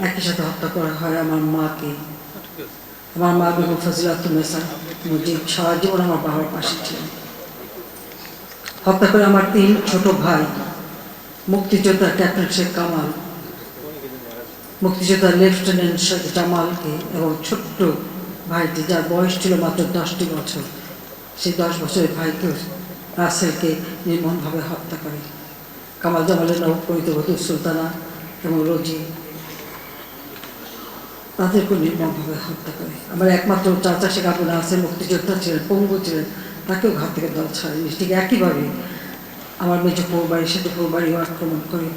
একই সাথে হত্যা করা হয় আমার মাকে আমার মা বেগম ফজিলাতুন্নেসা মুজিব সারা জীবন আমার বাবার পাশে ছিলেন হত্যা করে আমার তিন ছোট ভাই মুক্তিযোদ্ধা ক্যাপ্টেন শেখ কামাল মুক্তিযোদ্ধা লেফটেন্যান্ট শেখ জামালকে এবং ছোট্ট ভাইটি যার বয়স ছিল মাত্র দশটি বছর সেই দশ বছরের ভাইকে রাসেলকে নির্মমভাবে হত্যা করে কামাল জামালের নবপরিত সুলতানা এবং রোজি তাদেরকে নির্মমভাবে হত্যা করে। আমার একমাত্র চাচা শেখ আবুল হাসেন মুক্তিযোদ্ধা ছিলেন, পঙ্গু ছিলেন, তাকেও ঘাত থেকে দল ছাড়েনি। ঠিক একইভাবে আমার মেজো পৌবাড়ির সাথে পৌবাড়িও আক্রমণ করে।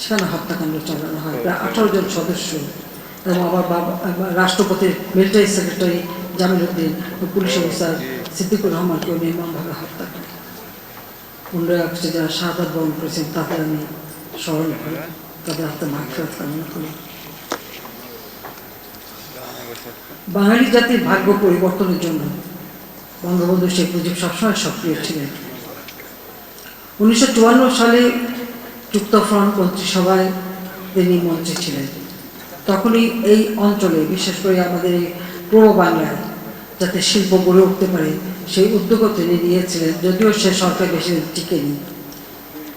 সেখানে হত্যাকাণ্ড চালানো হয়। প্রায় আঠারো জন সদস্য এবং আমার বাবা রাষ্ট্রপতির military secretary Jamil Uddin police officer Siddiqur রহমানকেও নির্মমভাবে হত্যা করে। পনেরোই আগস্টে যারা শাহাদ বরণ করেছেন, তাদের আমি স্মরণ করি। তাদের হাতে মাফিরাত কামনা করি। বাঙালি জাতির ভাগ্য পরিবর্তনের জন্য বঙ্গবন্ধু শেখ মুজিব সবসময় সক্রিয় ছিলেন। উনিশশো চুয়ান্ন সালে যুক্তফ্রন্ট মন্ত্রিসভায় তিনি মন্ত্রী ছিলেন। তখনই এই অঞ্চলে, বিশেষ করে আমাদের এই পূর্ব বাংলায় যাতে শিল্প গড়ে উঠতে পারে, সেই উদ্যোগও তিনি নিয়েছিলেন, যদিও সে সরকার বেশি টিকেনি।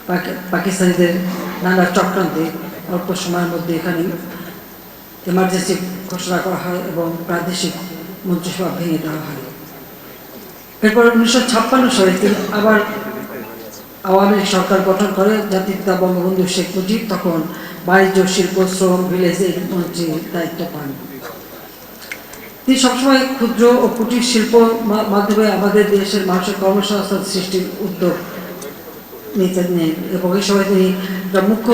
পাকি- পাকিস্তানিদের নানা চক্রান্তে অল্প সময়ের মধ্যে এখানে এমার্জেন্সি ঘোষণা করা হয় এবং প্রাদেশিক মন্ত্রিসভা ভেঙে দেওয়া হয়। এরপর উনিশশো ছাপ্পান্ন সালে তিনি আবার আওয়ামী লীগ সরকার গঠন করে জাতির পিতা বঙ্গবন্ধু শেখ মুজিব, তখন বাণিজ্য শিল্প শ্রম ভিলেজের মন্ত্রীর দায়িত্ব পান। তিনি সবসময় ক্ষুদ্র ও কুটির শিল্প মাধ্যমে আমাদের দেশের মানুষের কর্মসংস্থান সৃষ্টির উদ্যোগ নিতে নেন এবং এই সময় তিনি মুখ্য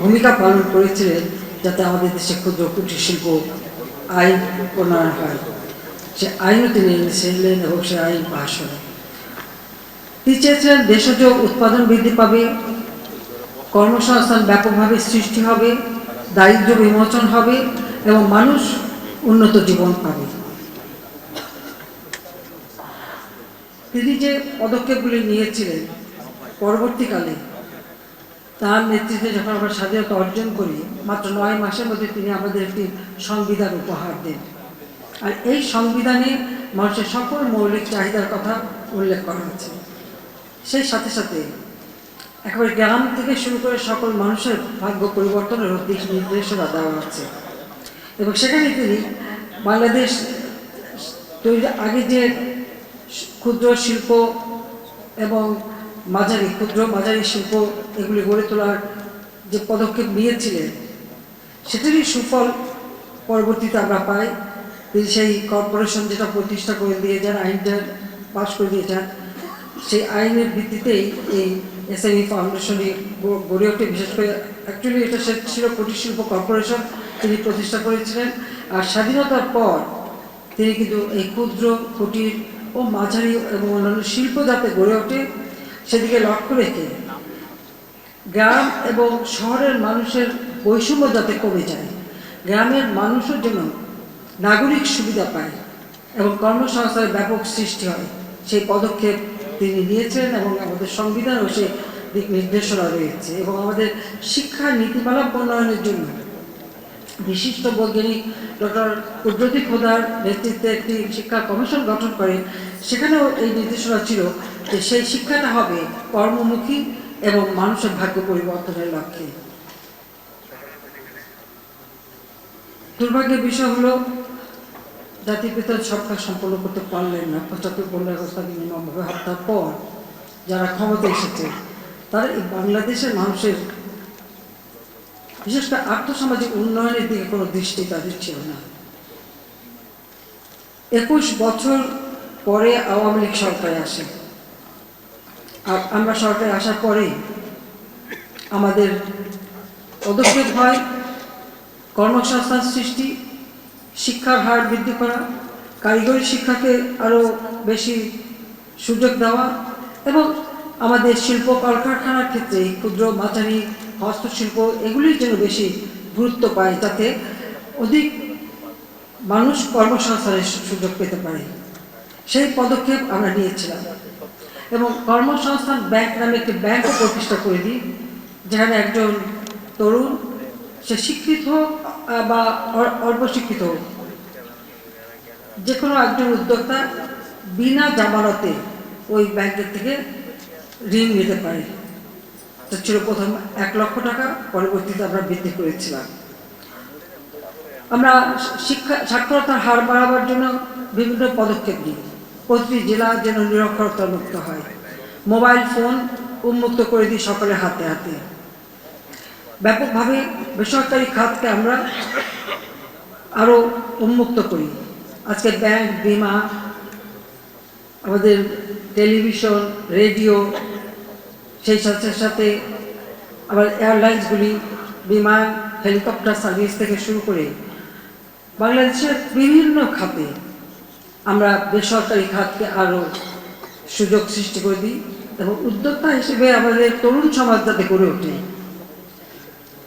ভূমিকা পালন করেছিলেন। যাতে আমাদের দেশে ক্ষুদ্র কুটির শিল্প আইন প্রণয়ন হয়। সে আইনও তিনি এনেছিলেন এবং সে আইন পাশ হয়। তিনি চেয়েছিলেন দেশজ উৎপাদন বৃদ্ধি পাবে, কর্মসংস্থান ব্যাপকভাবে সৃষ্টি হবে, দারিদ্র্য বিমোচন হবে এবং মানুষ উন্নত জীবন পাবে। তিনি যে পদক্ষেপগুলি নিয়েছিলেন, পরবর্তীকালে তার নেতৃত্বে যখন আমরা স্বাধীনতা অর্জন করি, মাত্র নয় মাসের মধ্যে তিনি আমাদের একটি সংবিধান উপহার দেন। আর এই সংবিধানে মানুষের সকল মৌলিক চাহিদার কথা উল্লেখ করা আছে সেই সাথে সাথে একেবারে গ্রাম থেকে শুরু করে সকল মানুষের ভাগ্য পরিবর্তনের দিক নির্দেশনা দেওয়া আছে এবং সেখানে তিনি বাংলাদেশ তৈরি আগে যে ক্ষুদ্র শিল্প এবং মাঝারি ক্ষুদ্র মাঝারি শিল্প এগুলি গড়ে তোলার যে পদক্ষেপ নিয়েছিলেন, সেটারই সুফল পরবর্তীতে আমরা পাই। তিনি সেই কর্পোরেশন যেটা প্রতিষ্ঠা করে দিয়ে যান আইনটা পাশ করে দিয়ে যান সেই আইনের ভিত্তিতেই এই এসএমই ফাউন্ডেশনই গড়ে ওঠে। বিশেষ করে অ্যাকচুয়ালি এটা ছিল কুটির শিল্প কর্পোরেশন তিনি প্রতিষ্ঠা করেছিলেন। আর স্বাধীনতার পর তিনি কিন্তু এই ক্ষুদ্র, কুটির ও মাঝারি এবং অন্যান্য শিল্প যাতে গড়ে ওঠে সেদিকে লক্ষ্য রেখে গ্রাম এবং শহরের মানুষের বৈষম্য যাতে কমে যায়, গ্রামের মানুষের জন্য নাগরিক সুবিধা পায় এবং কর্মসংস্থানের ব্যাপক সৃষ্টি হয়, সেই পদক্ষেপ তিনি নিয়েছেন এবং আমাদের সংবিধানও সেই দিক নির্দেশনা রয়েছে এবং আমাদের শিক্ষা নীতিমালা প্রণয়নের জন্য বিশিষ্ট বৈজ্ঞানিক ডক্টর কুদরতি খোদার নেতৃত্বে একটি শিক্ষা কমিশন গঠন করে, সেখানেও এই নির্দেশনা ছিল যে সেই শিক্ষাটা হবে কর্মমুখী এবং মানুষের ভাগ্য পরিবর্তনের লক্ষ্যে। দুর্ভাগ্যের বিষয় হলো, জাতির পিতা সরকার সম্পন্ন করতে পারলেন না। পঁচাত্তর পনেরো নির্মমভাবে হত্যার পর যারা ক্ষমতা এসেছে, তারা এই বাংলাদেশের মানুষের বিশেষ করে আর্থসামাজিক উন্নয়নের দিকে কোনো দৃষ্টি তাদের ছিল না। একুশ বছর পরে আওয়ামী লীগ সরকারে আসে। আর আমরা সরকারে আসার পরে আমাদের পদক্ষেপ হয় কর্মসংস্থান সৃষ্টি, শিক্ষার হার বৃদ্ধি করা, কারিগরি শিক্ষাকে আরও বেশি সুযোগ দেওয়া এবং আমাদের শিল্প কলকারখানার ক্ষেত্রে ক্ষুদ্র মাঝারি হস্তশিল্প এগুলির জন্য বেশি গুরুত্ব পায় যাতে অধিক মানুষ কর্মসংস্থানের সুযোগ পেতে পারে। সেই পদক্ষেপ আমরা নিয়েছিলাম। এবং কর্মসংস্থান ব্যাংক নামে একটি ব্যাংকও প্রতিষ্ঠা করে দিই, যেখানে একজন তরুণ, সে শিক্ষিত হোক বা অল্প শিক্ষিত হোক যে কোনো একজন উদ্যোক্তা বিনা জামানতে ওই ব্যাংকের থেকে ঋণ নিতে পারে। তো ছিল প্রথম এক লক্ষ টাকা, পরবর্তীতে আমরা বৃদ্ধি করেছিলাম। আমরা শিক্ষা, সাক্ষরতার হার বাড়াবার জন্য বিভিন্ন পদক্ষেপ নিই। প্রতিটি জেলা যেন নিরক্ষরতা মুক্ত হয়। মোবাইল ফোন উন্মুক্ত করে দিই সকলের হাতে হাতে। ব্যাপকভাবে বেসরকারি খাতকে আমরা আরও উন্মুক্ত করি। আজকে ব্যাংক, বিমা, আমাদের টেলিভিশন, রেডিও সেই সাথে সাথে আবার এয়ারলাইন্সগুলি বিমান, হেলিকপ্টার সার্ভিস থেকে শুরু করে বাংলাদেশের বিভিন্ন খাতে আমরা বেসরকারি খাতকে আরও সুযোগ সৃষ্টি করে দিই এবং উদ্যোক্তা হিসেবে আমাদের তরুণ সমাজ যাতে গড়ে ওঠে।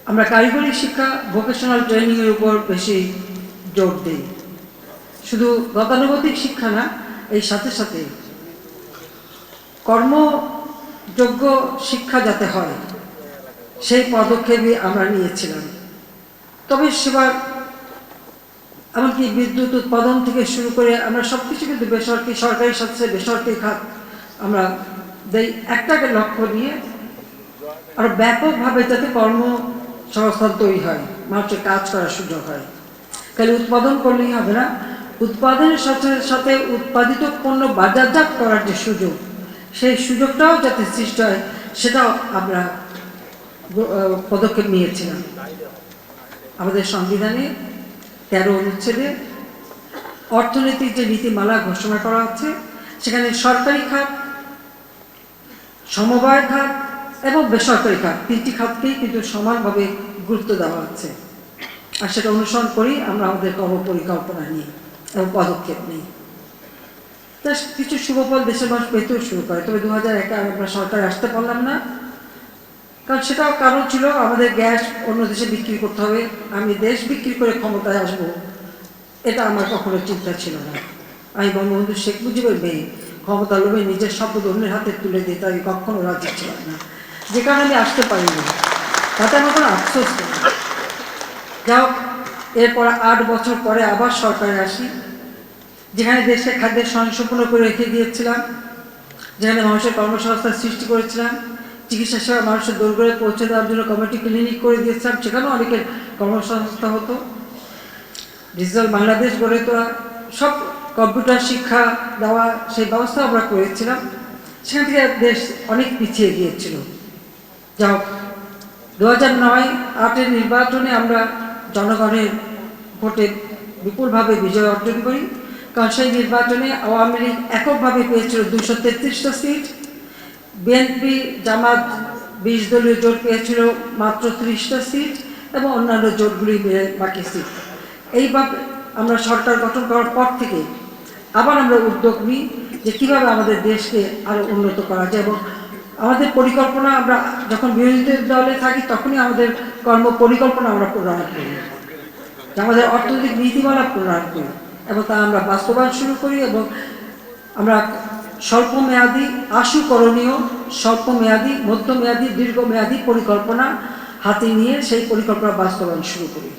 আমরা কারিগরি শিক্ষা ভোকেশনাল ট্রেনিংয়ের উপর বেশি জোর দিই। শুধু গতানুগতিক শিক্ষা না, এই সাথে সাথে কর্মযোগ্য শিক্ষা যাতে হয়, সেই পদক্ষেপই আমরা নিয়েছিলাম। তবে সেবার, এমনকি বিদ্যুৎ উৎপাদন থেকে শুরু করে আমরা সব কিছু কিন্তু বেসরকারি, সরকারি সাথে বেসরকারি খাত আমরা দেই। একটাকে লক্ষ্য নিয়ে আর ব্যাপকভাবে যাতে কর্মসংস্থান তৈরি হয়, মানুষের কাজ করার সুযোগ হয়। তাহলে উৎপাদন করলেই হবে না। উৎপাদনের সাথে সাথে উৎপাদিত পণ্য বাজারজাত করার যে সুযোগ সেই সুযোগটাও যাতে সৃষ্টি হয়, সেটাও আমরা পদক্ষেপ নিয়েছিলাম। আমাদের সংবিধানে তেরো অনুচ্ছেদে অর্থনৈতিক যে নীতিমালা ঘোষণা করা হচ্ছে, সেখানে সরকারি খাত, সমবায় খাত এবং বেসরকারি খাত, তিনটি খাতকেই কিন্তু সমানভাবে গুরুত্ব দেওয়া হচ্ছে। আর সেটা অনুসরণ করি আমরা আমাদের কর্মপরিকল্পনা নিই এবং পদক্ষেপ নিই। তা কিছু শুভফল দেশের মানুষ পেতেও শুরু করে। তবে দু হাজার একে আমরা সরকারে আসতে পারলাম না। কারণ সেটাও কারণ ছিল আমাদের গ্যাস অন্য দেশে বিক্রি করতে হবে। আমি দেশ বিক্রি করে ক্ষমতায় আসব, এটা আমার কখনো চিন্তা ছিল না। আমি বঙ্গবন্ধু শেখ মুজিবের মেয়ে, ক্ষমতা লোভে নিজের শব্দ অন্যের হাতে তুলে দিতে আমি কখনো রাজি ছিলাম না। যে কারণে আমি আসতে পারিনি। তাতে আমার কোনো আফসোস নেই। যাই হোক, এরপর আট বছর পরে আবার সরকারে আসি। যেখানে দেশকে খাদ্যের স্বয়ংসম্পূর্ণ করে রেখে দিয়েছিলাম, যেখানে মানুষের কর্মসংস্থান সৃষ্টি করেছিলাম, চিকিৎসা সেবা মানুষের দৌড়গড়ে পৌঁছে দেওয়ার জন্য কমিটি ক্লিনিক করে দিয়েছিলাম, সেখানেও অনেকের কর্মসংস্থা হতো। ডিজিটাল বাংলাদেশ গড়ে তোলা, সব কম্পিউটার শিক্ষা দেওয়া সেই ব্যবস্থা আমরা করেছিলাম। সেখান থেকে দেশ অনেক পিছিয়ে গিয়েছিল। যা হোক দু হাজার নয় আটের নির্বাচনে আমরা জনগণের ভোটে বিপুলভাবে বিজয় অর্জন করি। কারণ সেই নির্বাচনে আওয়ামী লীগ এককভাবে পেয়েছিল দুশো তেত্রিশটা সিট। বিএনপি জামাত বিশ দলীয় জোট পেয়েছিল মাত্র ত্রিশটা সিট এবং অন্যান্য জোটগুলি মিলে বাকি সিট। এইভাবে আমরা সরকার গঠন করার পর থেকে আবার আমরা উদ্যোগ নিই যে কীভাবে আমাদের দেশকে আরও উন্নত করা যায় এবং আমাদের পরিকল্পনা আমরা যখন বিরোধী দলে থাকি তখনই আমাদের কর্ম পরিকল্পনা আমরা প্রণয়ন করি। আমাদের অর্থনৈতিক নীতিমালা প্রণয়ন করি। এবং তা আমরা বাস্তবায়ন শুরু করি এবং আমরা স্বল্প মেয়াদী আশু করণীয় স্বল্প মেয়াদী মধ্যমেয়াদী, দীর্ঘমেয়াদী পরিকল্পনা হাতে নিয়ে সেই পরিকল্পনা বাস্তবায়ন শুরু করি।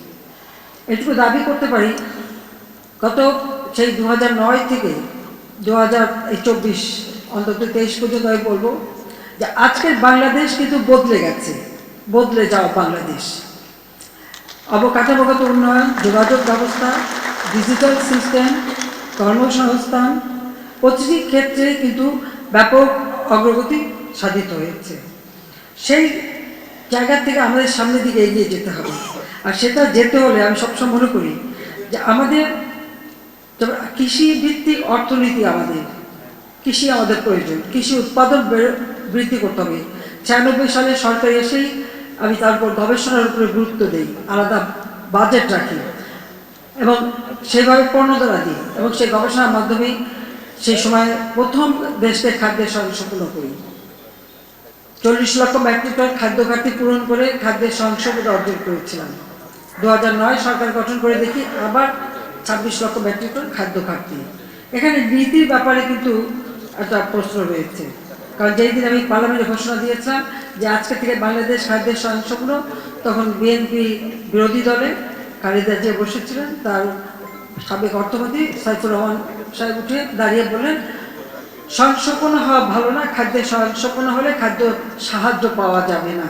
এটুকু দাবি করতে পারি, গত সেই দু নয় থেকে দু হাজার চব্বিশ, অন্তত তেইশ পর্যন্ত আমি বলব যে আজকের বাংলাদেশ কিন্তু বদলে গেছে, বদলে যাওয়া বাংলাদেশ। অবকাঠামোগত উন্নয়ন, যোগাযোগ ব্যবস্থা ডিজিটাল সিস্টেম, কর্মসংস্থান, প্রতিটি ক্ষেত্রে কিন্তু ব্যাপক অগ্রগতি সাধিত হয়েছে। সেই জায়গা থেকে আমাদের সামনের দিকে এগিয়ে যেতে হবে। আর সেটা যেতে হলে আমি সবসময় মনে করি যে আমাদের তবে কৃষি ভিত্তিক অর্থনীতি আমাদের, কৃষি আমাদের প্রয়োজন। কৃষি উৎপাদন বৃদ্ধি করতে হবে। ছিয়ানব্বই সালে সরকার এসেই আমি তারপর গবেষণার উপরে গুরুত্ব দিই, আলাদা বাজেট রাখি। এবং সেইভাবে প্রণোদনা দিই এবং সেই গবেষণার মাধ্যমে সেই সময় প্রথম দেশকে খাদ্যের স্বয়ংসম্পূর্ণ করি। চল্লিশ লক্ষ মেট্রিক টন খাদ্য ঘাটতি পূরণ করে খাদ্যের স্বয়ংসম্পূর্ণ অর্জন করেছিলাম। দু নয় সরকার গঠন করে দেখি আবার ছাব্বিশ লক্ষ মেট্রিক টন খাদ্য ঘাটতি। এখানে নীতির ব্যাপারে কিন্তু একটা প্রশ্ন রয়েছে। কারণ যেই দিন আমি পার্লামেন্টে ঘোষণা দিয়েছিলাম যে আজকে থেকে বাংলাদেশ খাদ্যের স্বয়ংসম্পূর্ণ, তখন বিএনপি বিরোধী দলে খালেদা যে বসেছিলেন, তার সাবেক অর্থমন্ত্রী সাইফুর রহমান সাহেব উঠে দাঁড়িয়ে বললেন স্বয়ংসম্পন্ন হওয়া ভালো না, খাদ্যে স্বয়ংসম্পন্ন হলে খাদ্য সাহায্য পাওয়া যাবে না।